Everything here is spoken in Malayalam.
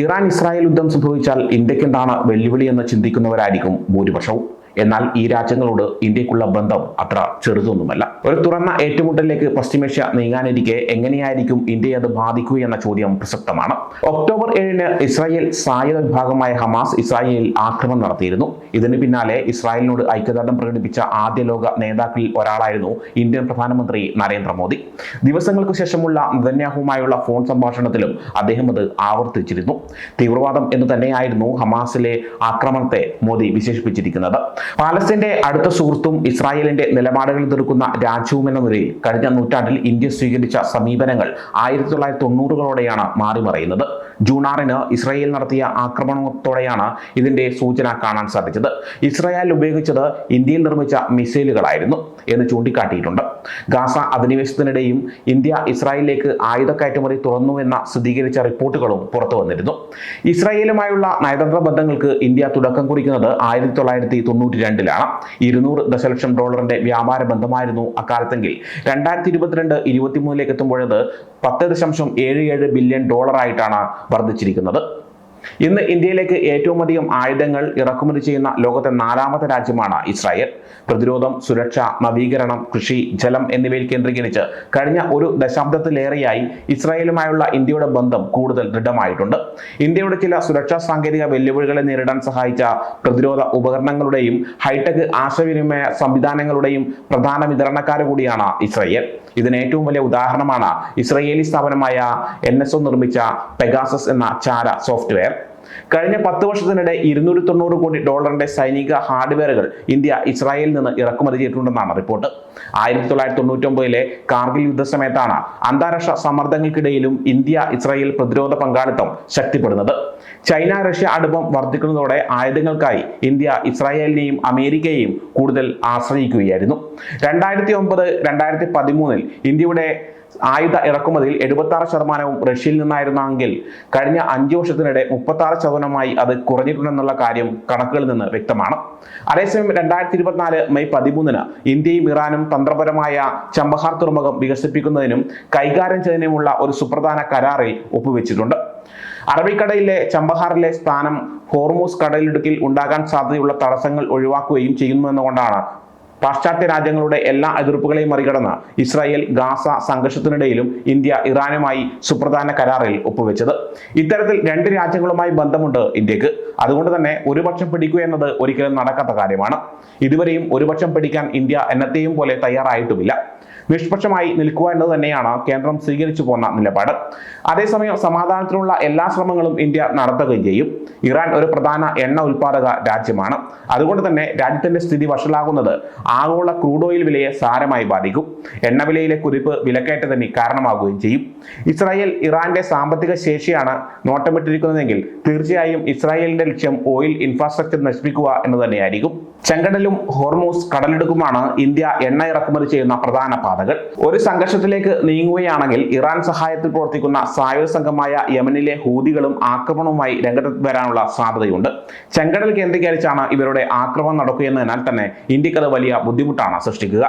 ഇറാൻ ഇസ്രായേൽ യുദ്ധം സംഭവിച്ചാൽ ഇന്ത്യക്കെന്താണ് വെല്ലുവിളി എന്ന് ചിന്തിക്കുന്നവരായിരിക്കും ഭൂരിപക്ഷവും. എന്നാൽ ഈ രാജ്യങ്ങളോട് ഇന്ത്യക്കുള്ള ബന്ധം അത്ര ചെറുതൊന്നുമല്ല. ഒരു തുറന്ന ഏറ്റുമുട്ടലിലേക്ക് പശ്ചിമേഷ്യ നീങ്ങാനിരിക്കെ എങ്ങനെയായിരിക്കും ഇന്ത്യയെ അത് ബാധിക്കൂ എന്ന ചോദ്യം പ്രസക്തമാണ്. ഒക്ടോബർ ഏഴിന് ഇസ്രായേൽ സായുധ വിഭാഗമായ ഹമാസ് ഇസ്രായേലിൽ ആക്രമണം നടത്തിയിരുന്നു. ഇതിന് പിന്നാലെ ഇസ്രായേലിനോട് ഐക്യദാർഢ്യം പ്രകടിപ്പിച്ച ആദ്യ ലോക നേതാക്കളിൽ ഒരാളായിരുന്നു ഇന്ത്യൻ പ്രധാനമന്ത്രി നരേന്ദ്രമോദി. ദിവസങ്ങൾക്ക് ശേഷമുള്ള നെതന്യാഹുമായുള്ള ഫോൺ സംഭാഷണത്തിലും അദ്ദേഹം അത് ആവർത്തിച്ചിരുന്നു. തീവ്രവാദം എന്ന് തന്നെയായിരുന്നു ഹമാസിലെ ആക്രമണത്തെ മോദി വിശേഷിപ്പിച്ചിരിക്കുന്നത്. പാലസ്തീന്റെ അടുത്ത സുഹൃത്തും ഇസ്രായേലിന്റെ നിലപാടുകൾ തീർക്കുന്ന രാജ്യവും എന്ന നിലയിൽ കഴിഞ്ഞ നൂറ്റാണ്ടിൽ ഇന്ത്യ സ്വീകരിച്ച സമീപനങ്ങൾ ആയിരത്തി തൊള്ളായിരത്തി തൊണ്ണൂറുകളോടെയാണ് മാറിമറയുന്നത്. ജൂൺ ആറിന് ഇസ്രായേൽ നടത്തിയ ആക്രമണത്തോടെയാണ് ഇതിന്റെ സൂചന കാണാൻ സാധിച്ചത്. ഇസ്രായേൽ ഉപയോഗിച്ചത് ഇന്ത്യയിൽ നിർമ്മിച്ച മിസൈലുകളായിരുന്നു എന്ന് ചൂണ്ടിക്കാട്ടിയിട്ടുണ്ട്. ഗാസ അധിനിവേശത്തിനിടെയും ഇന്ത്യ ഇസ്രായേലിലേക്ക് ആയുധ കയറ്റുമതി തുറന്നു എന്ന സ്ഥിരീകരിച്ച റിപ്പോർട്ടുകളും പുറത്തു വന്നിരുന്നു. ഇസ്രായേലുമായുള്ള നയതന്ത്ര ബന്ധങ്ങൾക്ക് ഇന്ത്യ തുടക്കം കുറിക്കുന്നത് ആയിരത്തി തൊള്ളായിരത്തി തൊണ്ണൂറ്റി രണ്ടിലാണ് ഇരുന്നൂറ് ദശലക്ഷം ഡോളറിന്റെ വ്യാപാര ബന്ധമായിരുന്നു അക്കാലത്തെങ്കിൽ. രണ്ടായിരത്തി ഇരുപത്തിരണ്ട് ഇരുപത്തിമൂന്നിലേക്ക് എത്തുമ്പോഴത് പത്ത് ദശാംശം ഏഴ് ഏഴ് ബില്യൺ ഡോളറായിട്ടാണ് വർദ്ധിച്ചിരിക്കുന്നത്. ഇന്ന് ഇന്ത്യയിലേക്ക് ഏറ്റവും അധികം ആയുധങ്ങൾ ഇറക്കുമതി ചെയ്യുന്ന ലോകത്തെ നാലാമത്തെ രാജ്യമാണ് ഇസ്രായേൽ. പ്രതിരോധം സുരക്ഷ നവീകരണം കൃഷി ജലം എന്നിവയിൽ കേന്ദ്രീകരിച്ച് കഴിഞ്ഞ ഒരു ദശാബ്ദത്തിലേറെയായി ഇസ്രായേലുമായുള്ള ഇന്ത്യയുടെ ബന്ധം കൂടുതൽ ദൃഢമായിട്ടുണ്ട്. ഇന്ത്യയുടെ ചില സുരക്ഷാ സാങ്കേതിക വെല്ലുവിളികളെ നേരിടാൻ സഹായിച്ച പ്രതിരോധ ഉപകരണങ്ങളുടെയും ഹൈടെക് ആശയവിനിമയ സംവിധാനങ്ങളുടെയും പ്രധാന വിതരണക്കാർ കൂടിയാണ് ഇസ്രായേൽ. ഇതിന് ഏറ്റവും വലിയ ഉദാഹരണമാണ് ഇസ്രയേലി സ്ഥാപനമായ എൻ നിർമ്മിച്ച പെഗാസസ് എന്ന ചാര സോഫ്റ്റ്വെയർ. കഴിഞ്ഞ പത്ത് വർഷത്തിനിടെ ഇരുന്നൂറ്റി തൊണ്ണൂറ് കോടി ഡോളറിന്റെ സൈനിക ഹാർഡ്വെയറുകൾ ഇന്ത്യ ഇസ്രായേലിൽ നിന്ന് ഇറക്കുമതി ചെയ്തിട്ടുണ്ടെന്നാണ് റിപ്പോർട്ട്. ആയിരത്തി തൊള്ളായിരത്തി തൊണ്ണൂറ്റൊമ്പതിലെ കാർഗിൽ യുദ്ധസമയത്താണ് അന്താരാഷ്ട്ര സമ്മർദ്ദങ്ങൾക്കിടയിലും ഇന്ത്യ ഇസ്രായേൽ പ്രതിരോധ പങ്കാളിത്തം ശക്തിപ്പെടുന്നത്. ചൈന റഷ്യ അടുപ്പം വർദ്ധിക്കുന്നതോടെ ആയുധങ്ങൾക്കായി ഇന്ത്യ ഇസ്രായേലിനെയും അമേരിക്കയെയും കൂടുതൽ ആശ്രയിക്കുകയായിരുന്നു. രണ്ടായിരത്തി ഒമ്പത് രണ്ടായിരത്തി പതിമൂന്നിൽ ഇന്ത്യയുടെ ആയുധ ഇറക്കുമതിയിൽ എഴുപത്തി ആറ് ശതമാനവും റഷ്യയിൽ നിന്നായിരുന്നെങ്കിൽ കഴിഞ്ഞ അഞ്ച് വർഷത്തിനിടെ മുപ്പത്തി ആറ് ശതമാനമായി അത് കുറഞ്ഞിട്ടുണ്ടെന്നുള്ള കാര്യം കണക്കുകളിൽ നിന്ന് വ്യക്തമാണ്. അതേസമയം രണ്ടായിരത്തി ഇരുപത്തിനാല് മെയ് പതിമൂന്നിന് ഇന്ത്യയും ഇറാനും തന്ത്രപരമായ ചമ്പഹാർ തുറമുഖം വികസിപ്പിക്കുന്നതിനും കൈകാര്യം ചെയ്യുന്നതിനുമുള്ള ഒരു സുപ്രധാന കരാറിൽ ഒപ്പുവെച്ചിട്ടുണ്ട്. അറബിക്കടലിലെ ചമ്പഹാറിലെ സ്ഥാനം ഹോർമൂസ് കടലിടുക്കിൽ ഉണ്ടാകാൻ സാധ്യതയുള്ള തടസ്സങ്ങൾ ഒഴിവാക്കുകയും ചെയ്യുന്നുവെന്നുകൊണ്ടാണ് പാശ്ചാത്യ രാജ്യങ്ങളുടെ എല്ലാ എതിർപ്പുകളെയും മറികടന്ന് ഇസ്രായേൽ ഗാസ സംഘർഷത്തിനിടയിലും ഇന്ത്യ ഇറാനുമായി സുപ്രധാന കരാറിൽ ഒപ്പുവെച്ചത്. ഇത്തരത്തിൽ രണ്ട് രാജ്യങ്ങളുമായി ബന്ധമുണ്ട് ഇന്ത്യയ്ക്ക്. അതുകൊണ്ട് തന്നെ ഒരുപക്ഷം പിടിക്കുക എന്നത് ഒരിക്കലും നടക്കാത്ത കാര്യമാണ്. ഇതുവരെയും ഒരുപക്ഷം പിടിക്കാൻ ഇന്ത്യ എന്നത്തെയും പോലെ തയ്യാറായിട്ടുമില്ല. നിഷ്പക്ഷമായി നിൽക്കുക എന്നത് തന്നെയാണ് കേന്ദ്രം സ്വീകരിച്ചു പോന്ന നിലപാട്. അതേസമയം സമാധാനത്തിനുള്ള എല്ലാ ശ്രമങ്ങളും ഇന്ത്യ നടത്തുകയും ചെയ്യും. ഇറാൻ ഒരു പ്രധാന എണ്ണ ഉൽപാദക രാജ്യമാണ്. അതുകൊണ്ട് തന്നെ രാജ്യത്തിന്റെ സ്ഥിതി വഷളാകുന്നത് ആഗോള ക്രൂഡ് ഓയിൽ വിലയെ സാരമായി ബാധിക്കും. എണ്ണ വിലയിലെ കുതിപ്പ് വിലക്കയറ്റത്തിന് കാരണമാകുകയും ചെയ്യും. ഇസ്രായേൽ ഇറാന്റെ സാമ്പത്തിക ശേഷിയാണ് നോട്ടമിട്ടിരിക്കുന്നതെങ്കിൽ തീർച്ചയായും ഇസ്രായേലിന്റെ ലക്ഷ്യം ഓയിൽ ഇൻഫ്രാസ്ട്രക്ചർ നശിപ്പിക്കുക എന്ന് തന്നെയായിരിക്കും. ചെങ്കടലും ഹോർമോസ് കടലിടുക്കുമാണ് ഇന്ത്യ എണ്ണ ഇറക്കുമതി ചെയ്യുന്ന പ്രധാന പാതകൾ. ഒരു സംഘർഷത്തിലേക്ക് നീങ്ങുകയാണെങ്കിൽ ഇറാൻ സഹായത്തിൽ പ്രവർത്തിക്കുന്ന സായുധ സംഘമായ യമനിലെ ഹൂതികളും ആക്രമണവുമായി രംഗത്ത് വരാനുള്ള സാധ്യതയുണ്ട്. ചെങ്കടൽ കേന്ദ്രീകരിച്ചാണ് ഇവരുടെ ആക്രമണം നടക്കുകയെന്നതിനാൽ തന്നെ ഇന്ത്യക്കത് വലിയ ബുദ്ധിമുട്ടാണ് സൃഷ്ടിക്കുക.